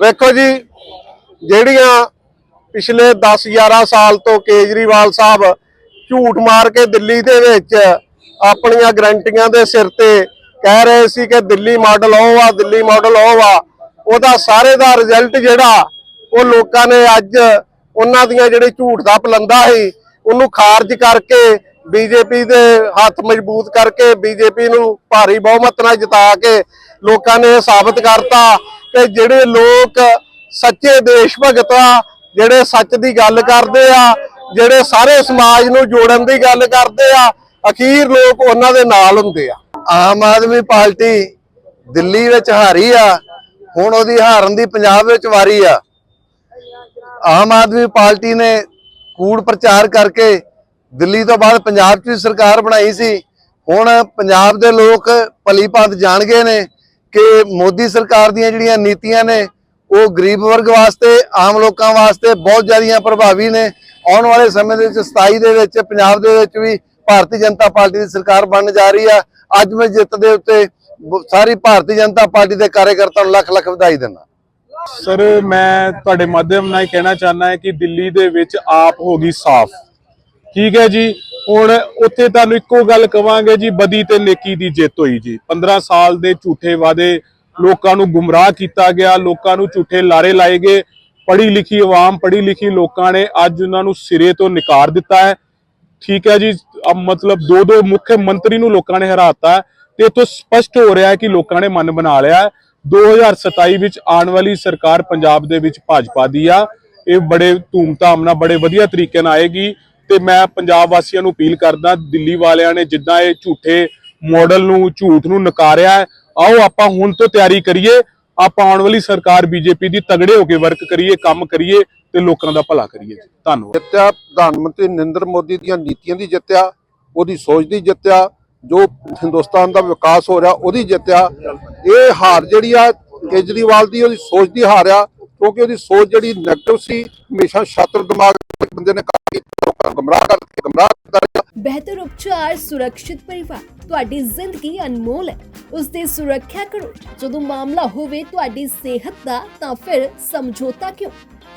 ਵੇਖੋ ਜੀ, ਜਿਹੜੀਆਂ ਪਿਛਲੇ 10-11 ਸਾਲ ਤੋਂ ਕੇਜਰੀਵਾਲ ਸਾਹਿਬ ਝੂਠ ਮਾਰ ਕੇ ਦਿੱਲੀ ਦੇ ਵਿੱਚ ਆਪਣੀਆਂ ਗਰੰਟੀਆਂ ਦੇ ਸਿਰ ਤੇ ਕਹਿ ਰਹੇ ਸੀ ਕਿ ਦਿੱਲੀ ਮਾਡਲ ਉਹ ਆ, ਦਿੱਲੀ ਮਾਡਲ ਉਹ ਆ। ਉਹਦਾ ਸਾਰੇ ਦਾ ਰਿਜ਼ਲਟ ਜਿਹੜਾ, ਉਹ ਲੋਕਾਂ ਨੇ ਅੱਜ ਉਹਨਾਂ ਦੀਆਂ ਜਿਹੜੇ ਝੂਠ ਦਾ ਪਲੰਦਾ ਸੀ, ਉਹਨੂੰ ਖਾਰਜ ਕਰਕੇ ਬੀਜੇਪੀ ਦੇ ਹੱਥ ਮਜ਼ਬੂਤ ਕਰਕੇ ਬੀਜੇਪੀ ਨੂੰ ਭਾਰੀ ਬਹੁਮਤ ਨਾਲ ਜਿਤਾ ਕੇ ਲੋਕਾਂ ਨੇ ਇਹ ਸਾਬਤ ਕਰਤਾ ਕਿ ਜਿਹੜੇ ਲੋਕ ਸੱਚੇ ਦੇਸ਼ ਭਗਤ ਆ, ਜਿਹੜੇ ਸੱਚ ਦੀ ਗੱਲ ਕਰਦੇ ਆ, ਜਿਹੜੇ ਸਾਰੇ ਸਮਾਜ ਨੂੰ ਜੋੜਨ ਦੀ ਗੱਲ ਕਰਦੇ ਆ, ਅਖੀਰ ਲੋਕ ਉਹਨਾਂ ਦੇ ਨਾਲ ਹੁੰਦੇ ਆ। ਆਮ ਆਦਮੀ ਪਾਰਟੀ ਦਿੱਲੀ ਵਿੱਚ ਹਾਰੀ ਆ, ਹੁਣ ਉਹਦੀ ਹਾਰਨ ਦੀ ਪੰਜਾਬ ਵਿੱਚ ਵਾਰੀ ਆ। ਆਮ ਆਦਮੀ ਪਾਰਟੀ ਨੇ ਕੂੜ ਪ੍ਰਚਾਰ ਕਰਕੇ ਦਿੱਲੀ ਤੋਂ ਬਾਅਦ ਪੰਜਾਬ 'ਚ ਵੀ ਸਰਕਾਰ ਬਣਾਈ ਸੀ। ਹੁਣ ਪੰਜਾਬ ਦੇ ਲੋਕ ਭਲੀ ਭਾਂਤ ਜਾਣ ਗਏ ਨੇ ਕਿ ਮੋਦੀ ਸਰਕਾਰ ਦੀਆਂ ਜਿਹੜੀਆਂ ਨੀਤੀਆਂ ਨੇ, ਉਹ ਗਰੀਬ ਵਰਗ ਵਾਸਤੇ, ਆਮ ਲੋਕਾਂ ਵਾਸਤੇ ਬਹੁਤ ਜ਼ਿਆਦੀਆਂ ਪ੍ਰਭਾਵੀ ਨੇ। ਆਉਣ ਵਾਲੇ ਸਮੇਂ ਦੇ ਵਿੱਚ 27 ਦੇ ਵਿੱਚ, ਪੰਜਾਬ ਦੇ ਵਿੱਚ ਵੀ ਭਾਰਤੀ ਜਨਤਾ ਪਾਰਟੀ ਦੀ ਸਰਕਾਰ ਬਣਨ ਜਾ ਰਹੀ ਆ। ਅੱਜ ਮੈਂ ਜਿੱਤ ਦੇ ਉੱਤੇ ਸਾਰੀ ਭਾਰਤੀ ਜਨਤਾ ਪਾਰਟੀ ਦੇ ਕਾਰਜਕਰਤਾਵਾਂ ਨੂੰ ਲੱਖ ਲੱਖ ਵਧਾਈ ਦਿੰਦਾ। ਸਰ, ਮੈਂ ਤੁਹਾਡੇ ਮਾਧਿਅਮ ਨਾਲ ਕਹਿਣਾ ਚਾਹੁੰਦਾ ਹਾਂ ਕਿ ਦਿੱਲੀ ਦੇ ਵਿੱਚ ਆਪ ਹੋ ਗਈ ਸਾਫ਼। ਠੀਕ ਹੈ ਜੀ? ਹੁਣ ਉੱਥੇ ਤੁਹਾਨੂੰ ਇੱਕੋ ਗੱਲ ਕਵਾਂਗੇ ਜੀ, ਬਦੀ ਤੇ ਨੇਕੀ ਦੀ ਜਿੱਤ ਹੋਈ ਜੀ। 15 ਸਾਲ ਦੇ ਝੂਠੇ ਵਾਅਦੇ ਲੋਕਾਂ ਨੂੰ ਗੁੰਮਰਾਹ ਕੀਤਾ ਗਿਆ, ਲੋਕਾਂ ਨੂੰ ਝੂਠੇ ਲਾਰੇ ਲਾਏ ਗਏ। ਪੜ੍ਹੀ ਲਿਖੀ ਆਵਾਮ, ਪੜ੍ਹੀ ਲਿਖੀ ਲੋਕਾਂ ਨੇ ਅੱਜ ਉਹਨਾਂ ਨੂੰ ਸਿਰੇ ਤੋਂ ਨਿਕਾਰ ਦਿੱਤਾ ਹੈ। ਠੀਕ ਹੈ ਜੀ ਅਬ ਮਤਲਬ ਦੋ ਦੋ ਮੁੱਖ ਮੰਤਰੀ ਨੂੰ ਲੋਕਾਂ ਨੇ ਹਰਾਤਾ ਤੇ ਇਤੋਂ ਸਪਸ਼ਟ ਹੋ ਰਿਹਾ ਹੈ ਕਿ ਲੋਕਾਂ ਨੇ ਮਨ ਬਣਾ ਲਿਆ 2027 ਵਿੱਚ ਆਉਣ ਵਾਲੀ ਸਰਕਾਰ ਪੰਜਾਬ ਦੇ ਵਿੱਚ ਭਾਜਪਾ ਦੀ ਆ। ਇਹ ਬੜੇ ਧੂਮਧਾਮ ਨਾਲ, ਬੜੇ ਵਧੀਆ ਤਰੀਕੇ ਨਾਲ ਆਏਗੀ ਤੇ ਮੈਂ ਪੰਜਾਬ ਵਾਸੀਆਂ ਨੂੰ ਅਪੀਲ ਕਰਦਾ, ਦਿੱਲੀ ਵਾਲਿਆਂ ਨੇ ਜਿੱਦਾਂ ਇਹ ਝੂਠੇ ਮਾਡਲ ਨੂੰ, ਝੂਠ ਨੂੰ ਨਕਾਰਿਆ ਆਓ ਆਪਾਂ ਹੁਣ ਤੋਂ ਤਿਆਰੀ ਕਰੀਏ। ਆਪਾਂ ਆਉਣ ਵਾਲੀ ਸਰਕਾਰ ਬੀਜੇਪੀ ਦੀ ਤਗੜੇ ਹੋ ਕੇ ਵਰਕ ਕਰੀਏ, ਕੰਮ ਕਰੀਏ। ਤੇ ਲੋਕਾਂ ਦਾ ਭਲਾ ਕਰੀਏ ਜੀ। ਧੰਨਵਾਦ। ਜਿੱਤਿਆ ਪ੍ਰਧਾਨ ਮੰਤਰੀ ਨਰਿੰਦਰ ਮੋਦੀ ਦੀਆਂ ਨੀਤੀਆਂ ਦੀ ਜਿੱਤਿਆ ਉਹਦੀ ਸੋਚ ਦੀ ਜਿੱਤਿਆ ਜੋ ਹਿੰਦੁਸਤਾਨ ਦਾ ਵਿਕਾਸ ਹੋ ਰਿਹਾ ਉਹਦੀ ਜਿੱਤਿਆ। ਇਹ ਹਾਰ ਜਿਹੜੀ ਆ ਕੇਜਰੀਵਾਲ ਦੀ ਉਹਦੀ ਸੋਚ ਦੀ ਹਾਰ ਆ ਕਿਉਂਕਿ ਉਹਦੀ ਸੋਚ ਜਿਹੜੀ ਨੈਗੇਟਿਵ ਸੀ ਹਮੇਸ਼ਾ ਛਾਤਰ ਦਿਮਾਗ ਦੇ ਬੰਦੇ ਨੇ ਕੰਮ ਕੀਤਾ ਲੋਕਾਂ ਨੂੰ ਗੁੰਮਰਾਹ ਕਰਕੇ ਗੁੰਮਰਾਹ ਕਰਦਾ ਬਿਹਤਰ ਉਪਚਾਰ ਸੁਰੱਖਿਅਤ ਪਰਿਵਾਰ ਤੁਹਾਡੀ ਜ਼ਿੰਦਗੀ ਅਨਮੋਲ ਹੈ। ਉਸ ਦੀ ਸੁਰੱਖਿਆ ਕਰੋ। ਜਦੋਂ ਮਾਮਲਾ ਹੋਵੇ ਤੁਹਾਡੀ ਸਿਹਤ ਦਾ ਤਾਂ ਫਿਰ ਸਮਝੌਤਾ ਕਿਉਂ?